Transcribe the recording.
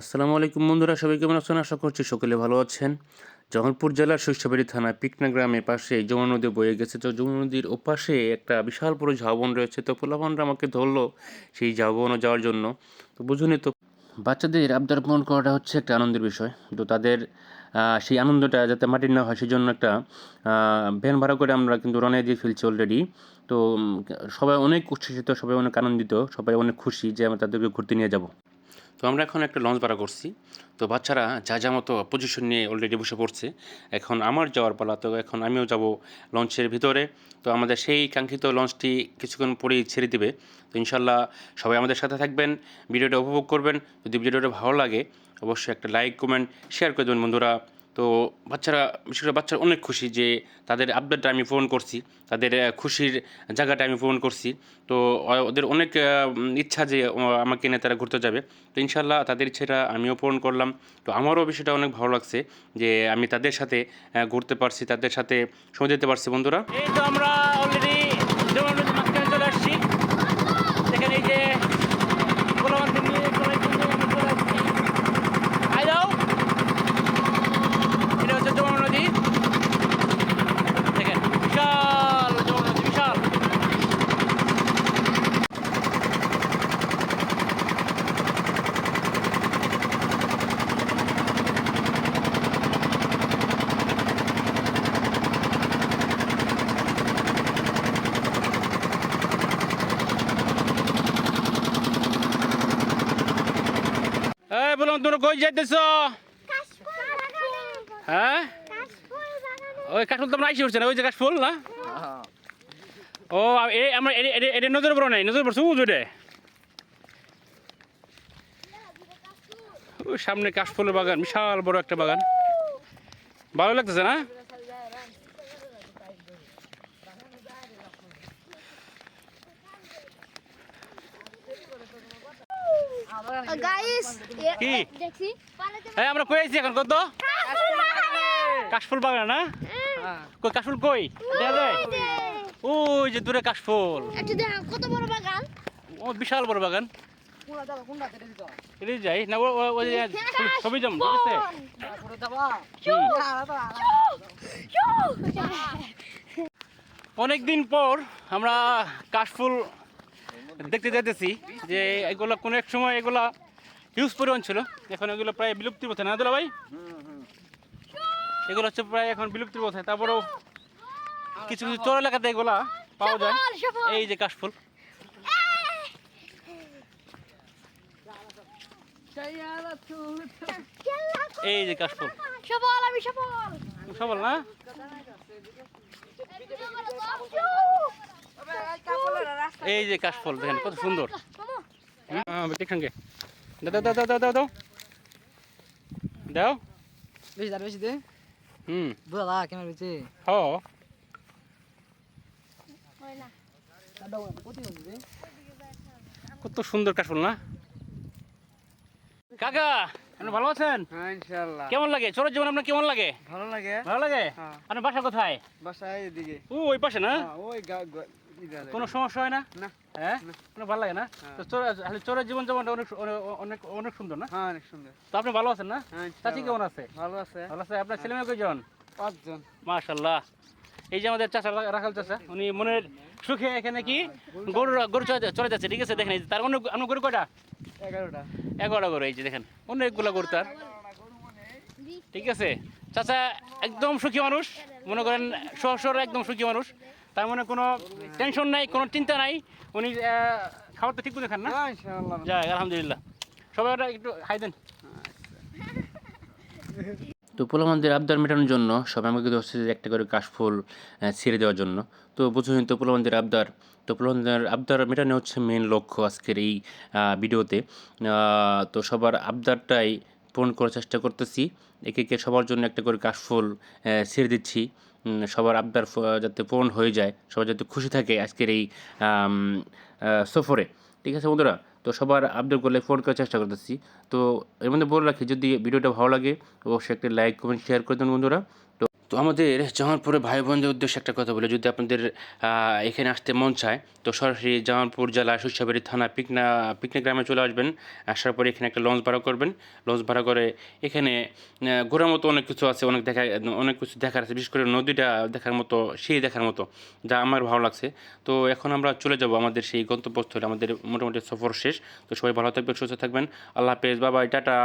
আসসালামু আলাইকুম বন্ধুরা, সবাই কেমন আছেন? আশা করছি সকলে ভালো আছেন। জামালপুর জেলার শৈশবাড়ি থানা পিকনা গ্রামের পাশে যমুনা নদী বয়ে গেছে। তো যমুনা নদীর ওপাশে একটা বিশাল বড় ঝাউবন রয়েছে। তো পোলাপানরা আমাকে ধরলো সেই ঝাউবনে যাওয়ার জন্য। তো বুঝুনি তো, বাচ্চাদের আবদার পূরণ করাটা হচ্ছে একটা আনন্দের বিষয়। তো তাদের সেই আনন্দটা যাতে মাটির না হয় সেই জন্য একটা ভ্যান ভাড়া করে আমরা কিন্তু রওনা দিয়ে ফেলছি অলরেডি তো সবাই অনেক উচ্ছ্বসিত, সবাই অনেক আনন্দিত, সবাই অনেক খুশি যে আমরা তাদেরকে ঘুরতে নিয়ে যাব। তো আমরা এখন একটা লঞ্চ ভাড়া করছি। তো বাচ্চারা যা যা মতো পজিশন নিয়ে অলরেডি বসে পড়ছে, এখন আমার যাওয়ার পালা, তো এখন আমিও যাব লঞ্চের ভিতরে। তো আমাদের সেই কাঙ্ক্ষিত লঞ্চটি কিছুক্ষণ পরেই ছেড়ে দিবে। তো ইনশাল্লাহ সবাই আমাদের সাথে থাকবেন, ভিডিওটা উপভোগ করবেন। যদি ভিডিওটা ভালো লাগে, অবশ্যই একটা লাইক কমেন্ট শেয়ার করে দেবেন বন্ধুরা। তো বাচ্চারা, বিশেষ করে বাচ্চারা অনেক খুশি যে তাদের আপডেটটা আমি পূরণ করছি, তাদের খুশির জায়গাটা আমি পূরণ করছি। তো ওদের অনেক ইচ্ছা যে আমাকে নিয়ে তারা ঘুরতে যাবে। তো ইনশাল্লাহ তাদের ইচ্ছাটা আমিও পূরণ করলাম। তো আমারও বিষয়টা অনেক ভালো লাগছে যে আমি তাদের সাথে ঘুরতে পারছি, তাদের সাথে সময় দিতে পারছি, বন্ধুরা। এই তো আমরা জমা নদীর মাঝখানে চলে আসছি এখানে এই যে গোলাবান্ধব নিয়ে সবাইকে নিয়ে আমরা চলে আসছি আই দাও এটা হচ্ছে যমুনা নদী দেখেন বিশাল যমুনা নদী বিশাল এই বললাম তোমরা কই যাইতেছ? হ্যাঁ? ওই কাশফুল তোমরা আইসি উঠছে না, ওই যে কাশফুল না? ও এই আমরা এটা নজর পড়ো নাই, নজর পড়ছো? ওই সামনে কাশফুলের বাগান, বিশাল বড় একটা বাগান। ভালো লাগতেছে না? গাইস কি? দেখি। এই আমরা কই আইছি এখন কত? কাশফুল বাগান না? কই কাশফুল কই? দেখা ওই যে। দূরে কাশফুল। একটু দেখ কত বড় বাগান? ও বিশাল বড় বাগান। যাই। না ও- জম আছে পর আমরা কাশফুল দেখতে যাইতেছি যে এগুলো কোনো এক সময় এগুলা হিউজ পরিমাণ ছিল। এখন এগুলো প্রায় বিলুপ্তির পথে না দিলা ভাই? এগুলো হচ্ছে প্রায় এখন বিলুপ্তির পথে। তারপরেও কিছু কিছু চর এলাকাতে এগুলা পাওয়া যায়। এই যে কাশফুল। এই যে কাশফুল। সফল আমি সফল। সবল না? এই যে কাশফুল দেখেন কত সুন্দর। দেখেন দাও দাও দাও দাও দাও দাও দাও। বেশি তার বেশি দে। হুম। বুঝলা ক্যামেরা বেশি হ। কত সুন্দর কাশফুল না? কাকা আপনি ভালো আছেন? হ্যাঁ ইনশাআল্লাহ। কেমন লাগে? চোরের জীবন আপনার কেমন লাগে? ভালো লাগে। ভালো লাগে? হ্যাঁ। আপনার বাসা কোথায়? বাসায় এদিকে। ও ওই পাশে না? হ্যাঁ, ওই। কোনো সমস্যা হয় না? হ্যাঁ? ভালো লাগে না? হ্যাঁ। তো চোরের জীবন যেমনটা অনেক অনেক অনেক সুন্দর না? হ্যাঁ অনেক সুন্দর। তো আপনি ভালো আছেন না? হ্যাঁ চাচি কেমন আছে? ভালো আছে। ভালো আছে? আপনার ছেলে মেয়ে কয়জন? পাঁচজন। মাশাল্লাহ এই যে আমাদের চাচা রাখাল চাচা উনি মনের সুখে এখানে কি গরু গরু চলে- চলে যাচ্ছে ঠিক আছে? দেখেন তার অনেক আপনার গরু কয়টা? এগারোটা। এগারোটা গরু এই যে দেখেন অনেকগুলো গরু তার। ঠিক আছে? চাচা একদম সুখী মানুষ। মনে করেন সহসর একদম সুখী মানুষ। তার মানে কোনো টেনশন নাই কোনো চিন্তা নাই। উনি খাবার তো ঠিক মতো খান না? হ্যাঁ যাই আলহামদুলিল্লাহ। সবাই ওটা একটু হাই দেন। তো পোলামানদের আবদার মেটানোর জন্য সবাই আমাকে ধরছে যে একটা করে কাশফুল ছেড়ে দেওয়ার জন্য। তো বুঝুন তো পোলামানদের আবদার। তো পোলামানদের আবদার মেটানো হচ্ছে মেন লক্ষ্য আজকের এই ভিডিওতে। তো সবার আবদারটাই পূরণ করার চেষ্টা করতেছি। একে একে সবার জন্য একটা করে কাশফুল ছেড়ে দিচ্ছি। সবার আবদার যাতে পূরণ হয়ে যায় সবাই যাতে খুশি থাকে আজকের এই সফরে। ঠিক আছে বন্ধুরা? তো সবার আপডেট করলে ফোন করার চেষ্টা করতেছি। তো এর মধ্যে বলে রাখি, যদি ভিডিওটা ভালো লাগে, অবশ্যই একটা লাইক কমেন্ট শেয়ার করে দেন বন্ধুরা। তো তো আমাদের জামালপুরে ভাই বোনদের উদ্দেশ্যে একটা কথা বলে। যদি আপনাদের এখানে আসতে মন চায়, তো সরাসরি জামালপুর জেলা শস্যবাড়ি থানা পিকনা পিকনিক গ্রামে চলে আসবেন। আসার পরে এখানে একটা লঞ্চ ভাড়া করবেন। লঞ্চ ভাড়া করে এখানে ঘোরার মতো অনেক কিছু আছে, অনেক দেখা, অনেক কিছু দেখার আছে। বিশেষ করে নদীটা দেখার মতো সেই দেখার মতো, যা আমার ভালো লাগছে। তো এখন আমরা চলে যাব আমাদের সেই গন্তব্যস্থলে। আমাদের মোটামুটি সফর শেষ। তো সবাই ভালো থাকবেন, সুস্থ থাকবেন। আল্লাহ হাফেজ। বাবাই টাটা।